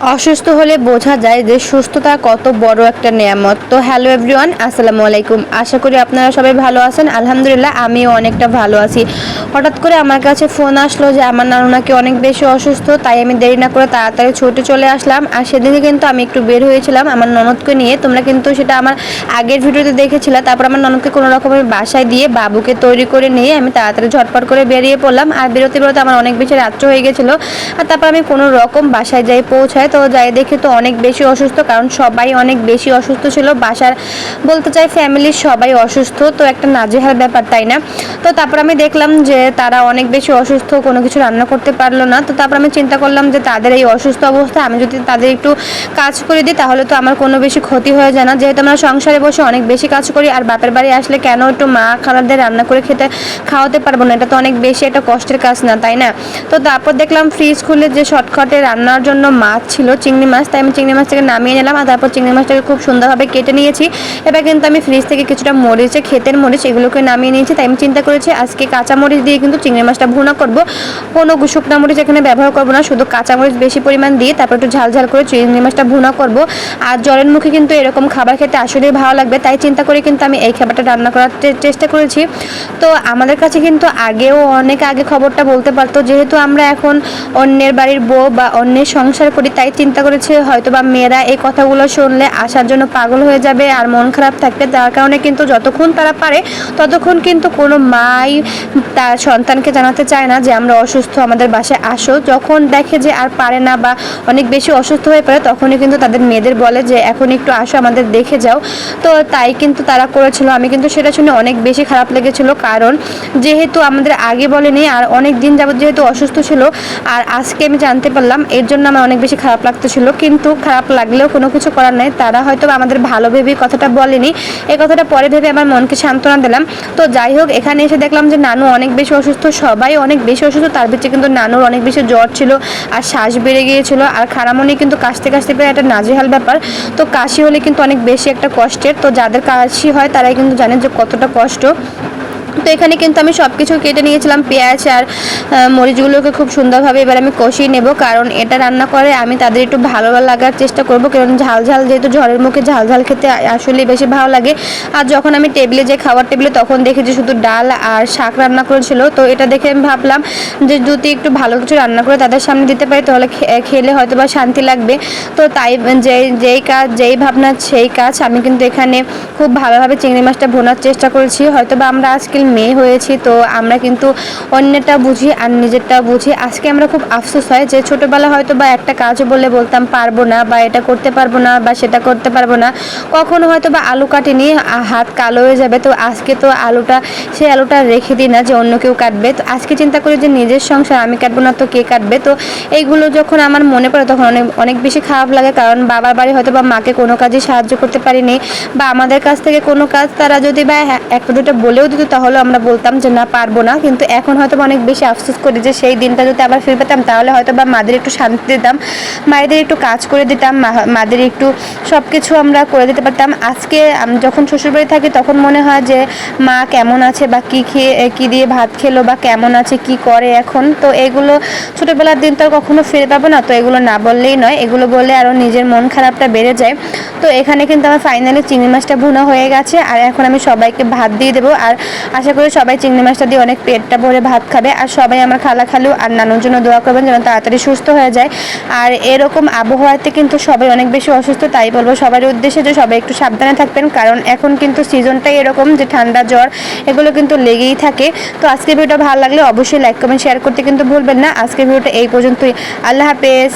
অসুস্থ হলে বোঝা যায় যে সুস্থতা কত বড় একটা নিয়ামত। তো হ্যালো এভরিওয়ান, আসসালামু আলাইকুম। আশা করি আপনারা সবাই ভালো আছেন। আলহামদুলিল্লাহ, আমিও অনেকটা ভালো আছি। হঠাৎ করে আমার কাছে ফোন আসলো যে আমার নানু নাকি অনেক বেশি অসুস্থ, তাই আমি দেরি না করে তাড়াতাড়ি ছুটে চলে আসলাম। আর সেদিকে কিন্তু আমি একটু বের হয়েছিলাম আমার ননদকে নিয়ে। তোমরা কিন্তু সেটা আমার আগের ভিডিওতে দেখেছিলে। তারপর আমার ননদকে কোনো রকমের বাসায় দিয়ে বাবুকে তৈরি করে নিয়ে আমি তাড়াতাড়ি ঝটপট করে বেরিয়ে পড়লাম। আর বেরোতে বেরোতে আমার অনেক বেশি রাত্র হয়ে গেছিল। আর তারপর আমি কোনো রকম বাসায় যাই পৌঁছাই তো যাই দেখে তো অনেক বেশি অসুস্থ, কারণ সবাই অনেক বেশি অসুস্থ ছিল। বাসার বলতে চাই ফ্যামিলির সবাই অসুস্থ, তো একটা নাজেহাল ব্যাপার, তাই না? তো তারপর আমি দেখলাম যে তারা অনেক বেশি অসুস্থ, কোনো কিছু রান্না করতে পারল না। তো তারপর আমি চিন্তা করলাম যে তাদের এই অসুস্থ অবস্থা, আমি যদি তাদের একটু কাজ করে দিই, তাহলে তো আমার কোনো বেশি ক্ষতি হয়ে যায় না। যেহেতু আমরা সংসারে বসে অনেক বেশি কাজ করি, আর বাপের বাড়ি আসলে কেন একটু মা খালাদের রান্না করে খেতে খাওয়াতে পারব না? এটা তো অনেক বেশি একটা কষ্টের কাজ না, তাই না? তো তারপর দেখলাম ফ্রিজ খুলে যে শর্টকাটে রান্নার জন্য মাছ ছিল চিংড়ি মাছ, তাই আমি চিংড়ি মাছটাকে নামিয়ে নিলাম আর তারপর চিংড়ি মাছটাকে খুব সুন্দরভাবে কেটে নিয়েছি। এবার কিন্তু আমি ফ্রিজ থেকে কিছুটা মরিচে ক্ষেতের মরিচ, এগুলোকে নামিয়ে নিয়েছি। তাই আমি চিন্তা করেছি আজকে কাঁচা মরিচ দিয়ে কিন্তু চিংড়ি মাছটা ভুনা করব। কোনো শুকনা মরিচ এখানে ব্যবহার করব না, শুধু কাঁচা মরিচ বেশি পরিমাণ দিয়ে তারপর একটু ঝাল ঝাল করে চিংড়ি মাছটা ভুনা করব। আর জলের মুখে কিন্তু এরকম খাবার খেতে আসলেই ভালো লাগবে, তাই চিন্তা করে কিন্তু আমি এই খাবারটা রান্না করার চেষ্টা করেছি। তো আমাদের কাছে কিন্তু আগেও অনেক আগে খবরটা বলতে পারতো, যেহেতু আমরা এখন অন্যের বাড়ির বউ বা অন্যের সংসার করি, তাই চিন্তা করেছে হয়তো বা মেয়েরা এই কথাগুলো শুনলে আসার জন্য পাগল হয়ে যাবে আর মন খারাপ থাকবে। তার কারণে কিন্তু যতক্ষণ তারা পারে, ততক্ষণ কিন্তু কোনো মাই তার সন্তানকে জানাতে চায় না যে, আমরা অসুস্থ, আমাদের বাসায় আসো। যখন দেখে যে আর পারে না বা অনেক বেশি অসুস্থ হয়ে পড়ে, তখনই কিন্তু তাদের মেয়েদের বলে যে, এখন একটু আসো, আমাদের দেখে যাও। তো তাই কিন্তু তারা করেছিল। আমি কিন্তু সেটা শুনে অনেক বেশি খারাপ লেগেছিল। কারণ যেহেতু আমাদের আগে বলেনি, আর অনেক দিন যাবত যেহেতু অসুস্থ ছিল, আর আজকে আমি জানতে পারলাম, এর জন্য আমার অনেক বেশি খারাপ লাগতেছিল, কিন্তু খারাপ লাগলেও কোনো কিছু করার নাই। তারা হয়তো আমাদের ভালো ভেবে কথাটা বলেনি। এই কথাটা পরে ভেবে আমার মনকে সান্ত্বনা দিলাম। তো যাই হোক, এখানে এসে দেখলাম যে নানু অনেক বেশি অসুস্থ, সবাই অনেক বেশি অসুস্থ। তার ভিতরে কিন্তু নানুর অনেক বেশি জ্বর ছিল আর শ্বাস বেড়ে গিয়েছিল। আর খারাপ খারামনি কিন্তু কাশতে কাশতে প্রায় একটা নাজেহাল ব্যাপার। তো কাশি হলে কিন্তু অনেক বেশি একটা কষ্টের। তো যাদের কাশি হয়, তারাই কিন্তু জানেন যে কতটা কষ্ট। তো এখানে কিন্তু আমি সব কিছু কেটে নিয়েছিলাম, পেঁয়াজ আর মরিচগুলোকে খুব সুন্দরভাবে এবার আমি কষিয়ে নেব, কারণ এটা রান্না করে আমি তাদের একটু ভালো লাগার চেষ্টা করব, কারণ ঝাল ঝাল যেহেতু ঝড়ের মুখে ঝাল ঝাল খেতে আসলে বেশি ভালো লাগে। আর যখন আমি টেবিলে যে খাবার টেবিলে তখন দেখেছি শুধু ডাল আর শাক রান্না করেছিল, তো এটা দেখে আমি ভাবলাম যে যদি একটু ভালো কিছু রান্না করে তাদের সামনে দিতে পারি, তাহলে খেলে হয়তো বা শান্তি লাগবে। তো তাই যেই যেই কাজ যেই ভাবনা, সেই কাজ আমি কিন্তু এখানে খুব ভালোভাবে চিংড়ি মাছটা ভোনার চেষ্টা করেছি। হয়তো বা আমরা আজকাল মেয়ে হয়েছি, তো আমরা কিন্তু অন্যটা বুঝি আর নিজেরটা বুঝি। আজকে আমরা খুব আফসোস হয় যে ছোটোবেলা হয়তো বা একটা কাজ বলে বলতাম, পারব না বা এটা করতে পারব না বা সেটা করতে পারব না। কখনো হয়তো বা আলু কাটিনি হাত কালো হয়ে যাবে, তো আজকে তো আলুটা, সেই আলুটা রেখে দিই না যে অন্য কেউ কাটবে। তো আজকে চিন্তা করি যে নিজের সংসার আমি কাটবো না, তো কে কাটবে? তো এইগুলো যখন আমার মনে পড়ে তখন অনেক অনেক বেশি খারাপ লাগে, কারণ বাবার বাড়ি হয়তো বা মাকে কোনো কাজে সাহায্য করতে পারিনি বা আমাদের কাছ থেকে কোনো কাজ তারা যদি বা একটা দুটো বলেও দিত তাহলে আমরা বলতাম যে, না, পারব না। কিন্তু এখন হয়তো অনেক বেশি আফসোস করি যে, সেই দিনটা যদি আবার ফিরে পেতাম, তাহলে হয়তো বা মাদের একটু শান্তি দিতাম, মায়েদের একটু কাজ করে দিতাম মাদের একটু সব কিছু আমরা করে দিতে পারতাম। আজকে যখন শ্বশুরবাড়ি থাকি, তখন মনে হয় যে, মা কেমন আছে বা কী খেয়ে, কী দিয়ে ভাত খেলো বা কেমন আছে, কি করে এখন? তো এগুলো ছোটোবেলার দিন তো আর কখনো ফিরে পাবো না, তো এগুলো না বললেই নয়। এগুলো বললে আরও নিজের মন খারাপটা বেড়ে যায়। তো এখানে কিন্তু আমার ফাইনালি চিংড়ি মাছটা ভুনা হয়ে গেছে। আর এখন আমি সবাইকে ভাত দিয়ে দেবো। আর আশা করি সবাই চিংড়ি মাছটা দিয়ে অনেক পেটটা ভরে ভাত খাবে। আর সবাই আমার খালা খালু আর নানুর জন্য দোয়া করবেন যেন তাড়াতাড়ি সুস্থ হয়ে যায়। আর এরকম আবহাওয়াতে কিন্তু সবাই অনেক বেশি অসুস্থ, তাই বলব সবার উদ্দেশ্যে যে সবাই একটু সাবধানে থাকবেন। কারণ এখন কিন্তু সিজনটাই এরকম যে ঠান্ডা, জ্বর, এগুলো কিন্তু লেগেই থাকে। তো আজকে ভিডিওটা ভালো লাগলে অবশ্যই লাইক কমেন্ট শেয়ার করতে কিন্তু ভুলবেন না। আজকের ভিডিওটা এই পর্যন্তই। আল্লাহ হাফেজ।